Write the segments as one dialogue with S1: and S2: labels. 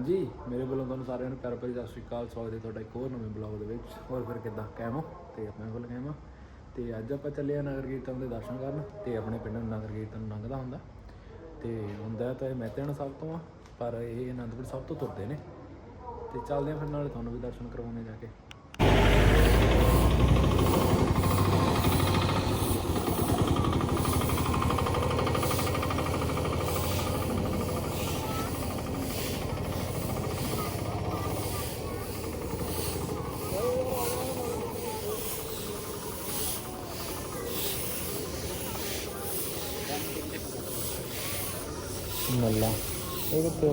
S1: ਹਾਂਜੀ, ਮੇਰੇ ਵੱਲੋਂ ਤੁਹਾਨੂੰ ਸਾਰਿਆਂ ਨੂੰ ਪਿਆਰ ਭਰੀ ਸਤਿ ਸ਼੍ਰੀ ਅਕਾਲ। ਸਵਾਗਤ ਹੈ ਤੁਹਾਡਾ ਇੱਕ ਹੋਰ ਨਵੇਂ ਬਲੌਗ ਦੇ ਵਿੱਚ। ਹੋਰ ਫਿਰ ਕਿੱਦਾਂ? ਕਾਇਮ ਹੋ? ਤੇ ਆਪਣੇ ਕੋਲ ਕਾਇਮ ਆ। ਤੇ ਅੱਜ ਆਪਾਂ ਚੱਲੇ ਆ ਨਗਰ ਕੀਰਤਨ ਦੇ ਦਰਸ਼ਨ ਕਰਨ ਤੇ ਆਪਣੇ ਪਿੰਡ ਨਗਰ ਕੀਰਤਨ ਲੰਘਦਾ ਹੁੰਦਾ। ਤੇ ਹੁੰਦਾ ਤਾਂ ਇਹ ਮਹਿਤਿਆਣਾ ਸਾਹਿਬ ਤੋਂ ਆ, ਪਰ ਇਹ ਅਨੰਦਪੁਰ ਸਾਹਿਬ ਤੋਂ ਤੁਰਦੇ ਨੇ। ਤੇ ਚੱਲਦੇ ਆ ਫਿਰ ਨਾਲੇ ਤੁਹਾਨੂੰ ਵੀ ਦਰਸ਼ਨ ਕਰਵਾਉਣੇ ਜਾ ਕੇ। ਨੱਲਾ ਇਹ ਕਿੱਥੇ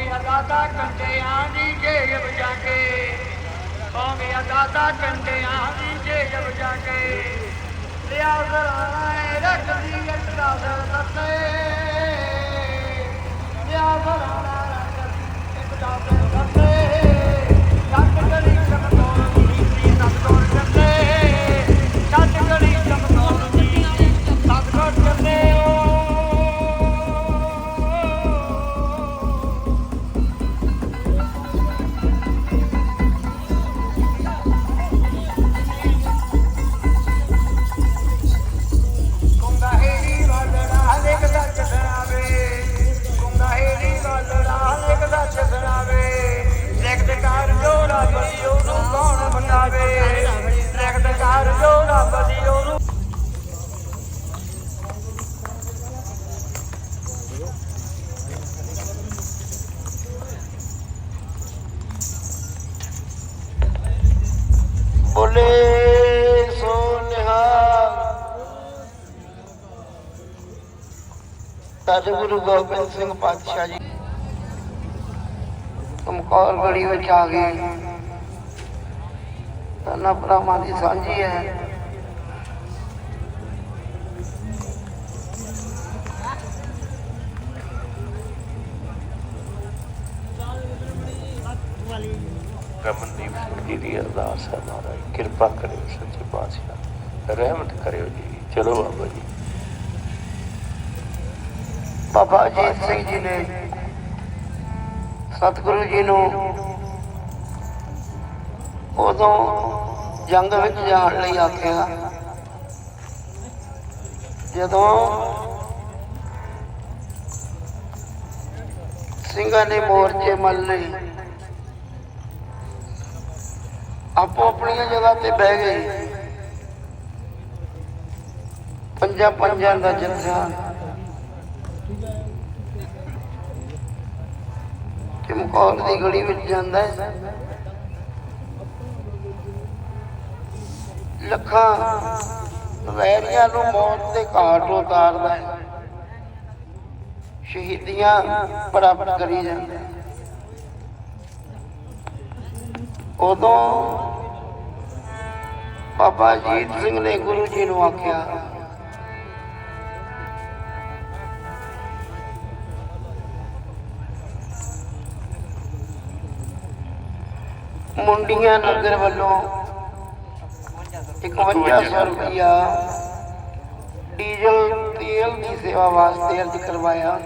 S2: ਗਿਆ ਦਾਦਾ ਕੰਡਿਆਂ ਦੀ ਜੇਬ ਜਾ ਕੇ ਹੋ ਗਿਆ ਦਾਦਾ ਕੰਡਿਆਂ ਦੀ ਜੇਬ ਜਾ ਕੇ ਲਿਆ ਜ਼ਰਾਣਾ ਰੱਖਦੀ ਅੱਟਾ ਦਰ ਦੱਸੇ ਲਿਆ ਜ਼ਰਾਣਾ ਰੱਖਦੀ ਅੱਟਾ ਦਰ ਤਦ ਗੁਰੂ ਗੋਬਿੰਦ ਸਿੰਘ ਪਾਤਸ਼ਾਹ ਜੀ ਕਮਕੌਰ ਗੜੀ ਵਿੱਚ ਆ ਗਏ ਤਨਾ ਭਰਾਵਾਂ ਦੀ ਸਾਂਝੀ ਹੈ
S3: ਰਮਨਦੀਪ ਸਿੰਘ ਜੀ ਦੀ ਅਰਦਾਸ ਹੈ ਮਹਾਰਾਜ ਕਿਰਪਾ ਕਰਿਓ ਸੱਚੇ ਪਾਤਸ਼ਾਹ ਰਹਿਮਤ ਕਰਿਓ ਜੀ ਚਲੋ ਬਾਬਾ ਜੀ
S2: ਬਾਬਾ ਅਜੀਤ ਸਿੰਘ ਜੀ ਨੇ ਸਤਿਗੁਰੂ ਜੀ ਨੂੰ ਉਦੋਂ ਜੰਗ ਵਿੱਚ ਜਾਣ ਲਈ ਆਖਿਆ। ਜਦੋਂ ਸਿੰਘਾਂ ਨੇ ਮੋਰਚੇ ਮੱਲ ਲਈ ਆਪੋ ਆਪਣੀਆਂ ਜਗ੍ਹਾ ਤੇ ਬਹਿ ਗਏ। ਪੰਜਾਂ ਪੰਜਾਂ ਦਾ ਜਥਾ ਚਮਕੌਰ ਦੀ ਗੜੀ ਵਿੱਚ ਜਾਂਦਾ ਹੈ? ਲੱਖਾਂ ਵੈਰੀਆਂ ਨੂੰ ਮੌਤ ਦੇ ਘਾਟ ਉਤਾਰਦਾ ਹੈ। ਸ਼ਹੀਦੀਆਂ ਪ੍ਰਾਪਤ ਕਰੀ ਜਾਂਦਾ ਉਦੋਂ ਬਾਬਾ ਜੀਤ ਸਿੰਘ ਨੇ ਗੁਰੂ ਜੀ ਨੂੰ ਆਖਿਆ ਮੁੰਡੀਆਂ ਨਗਰ ਵੱਲੋਂ 5100 ਰੁਪਇਆ ਡੀਜ਼ਲ ਤੇਲ ਦੀ ਸੇਵਾ ਵਾਸਤੇ ਅਰਜ਼ ਕਰਵਾਇਆ।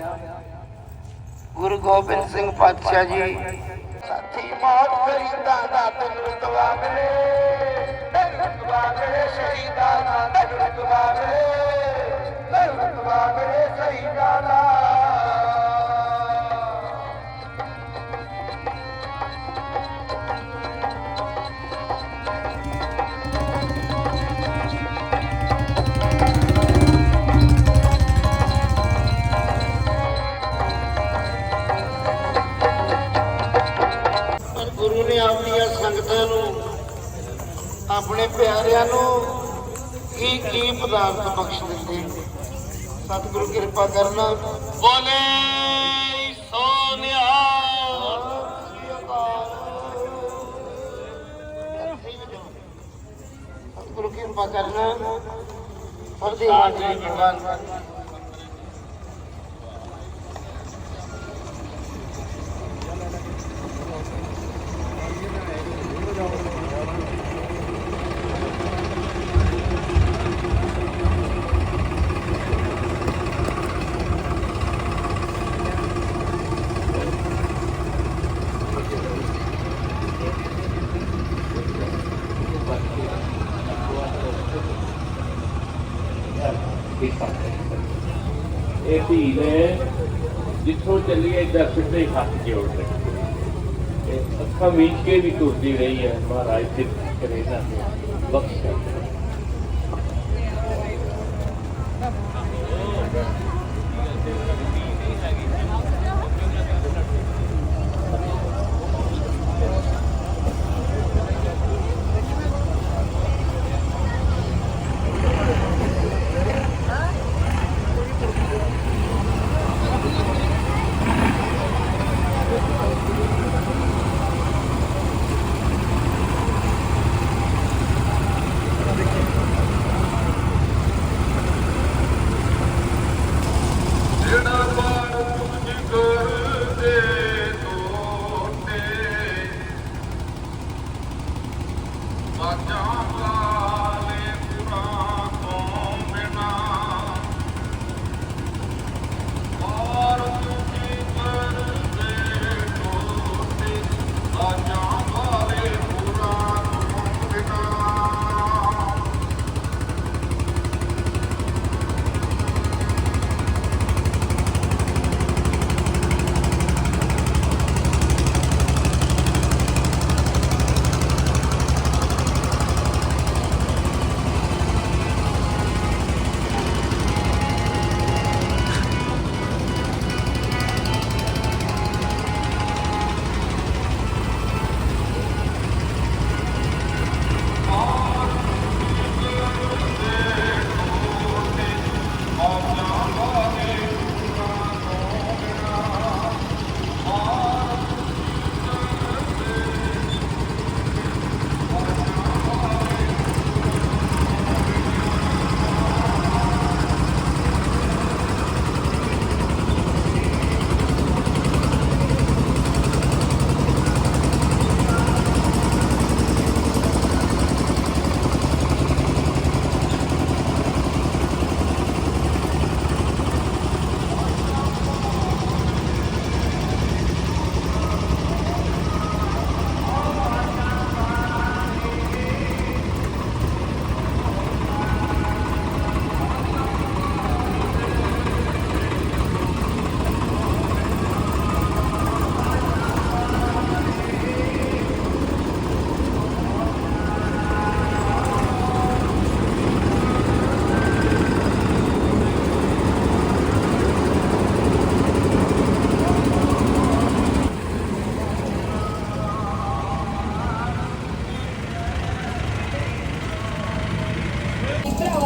S2: ਗੁਰੂ ਗੋਬਿੰਦ ਸਿੰਘ ਪਾਤਸ਼ਾਹ ਜੀ ਸਾਥੀ ਮੌਤ ਫਰੀਦਾਂ ਦਾ ਤੈਨੂੰ ਰਤਬਾ ਮਿਲੇ। ਤੈਨੂੰ ਮਿਲੇ ਸ਼ਹੀਦਾਂ ਦਾ ਤੈਨੂੰ ਰਤਬਾ ਮਿਲੇ ਤੈਨੂੰ ਮਿਲੇ ਸ਼ਹੀਦਾਂ ਦਾ ਪਿਆਰਿਆਂ ਨੂੰ ਕੀ ਕੀ ਪਦਾਰਥ ਬਖਸ਼ ਦਿੱਤੇ ਸਤਿਗੁਰੂ ਕਿਰਪਾ ਕਰਨਾ। ਬੋਲੇ ਸੋਨਿਆ। ਸਤਿਗੁਰੂ ਕਿਰਪਾ ਕਰਨਾ। ਫਰਦੇ ਹਾਜ਼ਰੀ ਪ੍ਰਵਾਨ
S3: ਧੀ ਨੇ ਜਿੱਥੋਂ ਚੱਲੀਏ ਏਦਾਂ ਸਿੱਧੇ ਹੱਥ ਜੋੜ ਰੱਖੇ ਅੱਖਾਂ ਮੀਚ ਕੇ ਵੀ ਤੁਰਦੀ ਰਹੀ ਹੈ। ਮਹਾਰਾਜ ਤੇ ਕਰੇ ਬਖਸ਼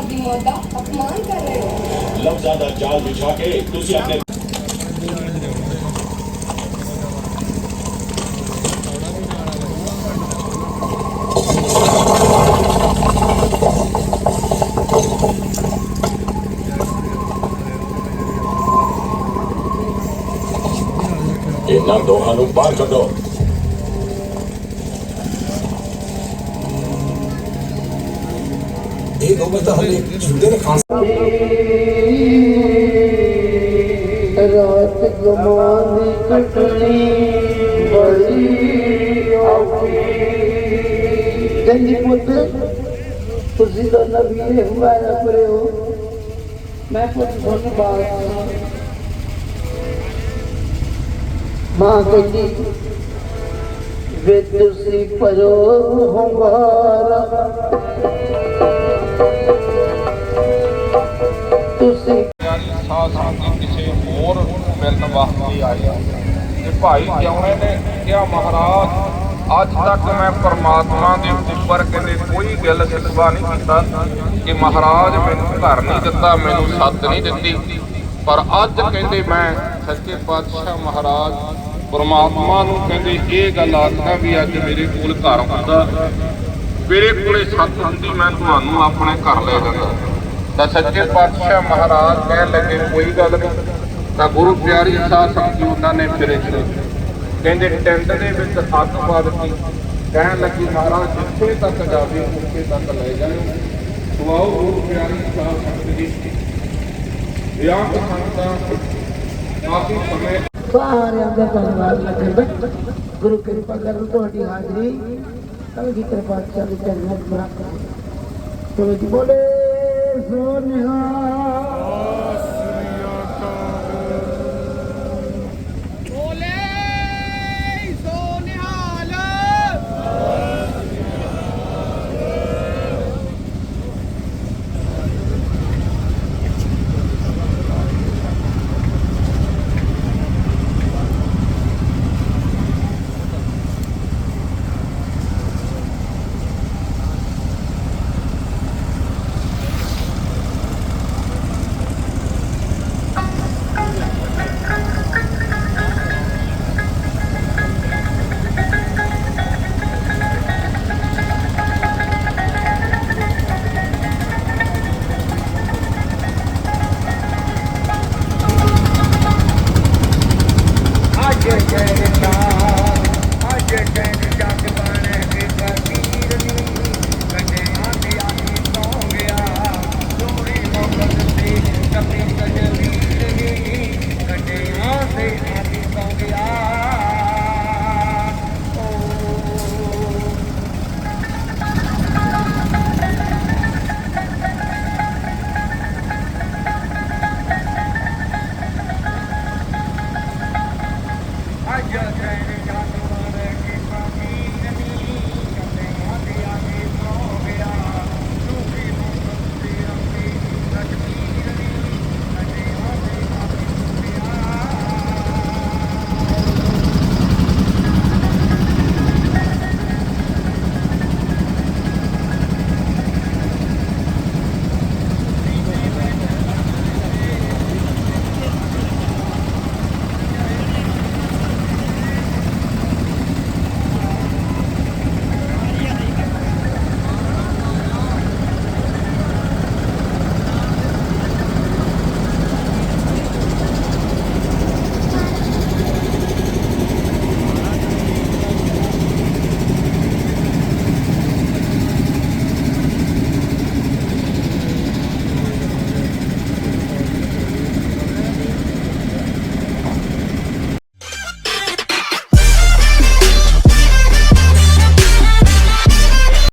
S3: ਬਖਸ਼ਿਆ
S4: ਭਰਾਵਾਂ ਦੀ ਮੌਤ ਦਾ ਅਪਮਾਨ ਕਰ ਰਹੇ ਹੋ
S5: ਲਫ਼ਜ਼ਾਂ ਦਾ ਜਾਲ ਵਿਛਾ ਕੇ ਤੁਸੀਂ ਆਪਣੇ ਇਹਨਾਂ ਦੋਹਾਂ ਨੂੰ ਬਾਹਰ ਕੱਢੋ ਇਹ ਦੋਵੇਂ ਤਾਂ ਹਲੇ ਜਿੰਦੇ ਨੇ ਖਾਂਸ
S2: ਰਾਤ ਗਮਾਨੀ ਕਟਣੀ ਬੜੀ ਔਖੀ। ਕਹਿੰਦੀ ਪੁੱਤ, ਤੁਸੀਂ ਤਾਂ ਨਬੀ ਨੇ ਪਰੇ ਹੋ। ਮੈਂ ਪੁੱਤ ਤੁਹਾਨੂੰ ਬਾਤ ਮਾਂ ਕਹਿੰਦੀ, ਵੇ ਤੁਸੀਂ ਪਰੋ ਹੁੰਗਾਰਾ। ਤੁਸੀਂ
S6: ਸਾਧ ਕਿਸੇ ਹੋਰ ਮਿਲਣ ਵਾਸਤੇ ਆਏ ਤੇ ਭਾਈ ਜਿਉਣੇ ਨੇ ਕਿਹਾ ਮਹਾਰਾਜ ਅੱਜ ਤੱਕ ਮੈਂ ਪਰਮਾਤਮਾ ਦੇ ਉੱਪਰ ਕਹਿੰਦੇ ਕੋਈ ਗੱਲ ਸਿਲਵਾ ਨਹੀਂ ਕੀਤਾ ਕਿ ਮਹਾਰਾਜ ਮੈਨੂੰ ਘਰ ਨਹੀਂ ਦਿੱਤਾ ਮੈਨੂੰ ਸੱਤ ਨਹੀਂ ਦਿੱਤੀ ਪਰ ਅੱਜ ਕਹਿੰਦੇ ਮੈਂ ਸੱਚੇ ਪਾਤਸ਼ਾਹ ਮਹਾਰਾਜ ਪਰਮਾਤਮਾ ਨੂੰ ਕਹਿੰਦੇ ਇਹ ਗੱਲ ਆਖਦਾ ਵੀ ਅੱਜ ਮੇਰੇ ਕੋਲ ਘਰ ਹੁੰਦਾ ਮੇਰੇ ਕੋਲੇ ਸੱਤ ਹੁੰਦੀ ਮੈਂ ਤੁਹਾਨੂੰ ਆਪਣੇ ਘਰ ਲੈ ਜਾਂਦਾ। ਤਾਂ ਸੱਚੇ ਪਾਤਸ਼ਾਹ ਮਹਾਰਾਜ ਕਹਿਣ ਲੱਗੇ, ਕੋਈ ਗੱਲ ਨਹੀਂ। ਤਾਂ ਗੁਰੂ ਪਿਆਰੀ ਸਾਧ ਸੰਗਤ ਉਹਨਾਂ ਨੇ ਫਿਰ ਇੱਥੇ ਕਹਿੰਦੇ ਟੈਂਟ ਦੇ ਵਿੱਚ ਅੱਗ ਪਾ ਦਿੱਤੀ। ਕਹਿਣ ਲੱਗੀ, ਮਹਾਰਾਜ, ਜਿੱਥੇ ਤੱਕ ਜਾਵੇ, ਉੱਥੇ ਤੱਕ ਲੈ ਜਾਓ ਸੁਆਓ ਗੁਰੂ ਪਿਆਰੀ ਸਾਧ ਸੰਗਤ ਜੀ। ਵਿਆਹ ਸੰਗਤਾਂ ਕਾਫੀ ਸਮੇਂ
S2: ਸਾਰਿਆਂ ਦਾ ਧੰਨਵਾਦ ਕਰਦਾ ਗੁਰੂ ਕਿਰਪਾ ਕਰਨ ਤੁਹਾਡੀ ਹਾਜ਼ਰੀ। ਕਲ ਕਿਰਪਾ ਚਾਲੀ ਚਰਨ ਬਰਾਬਰ। ਤੋ ਜੀ, ਬੋਲੇ। Lord,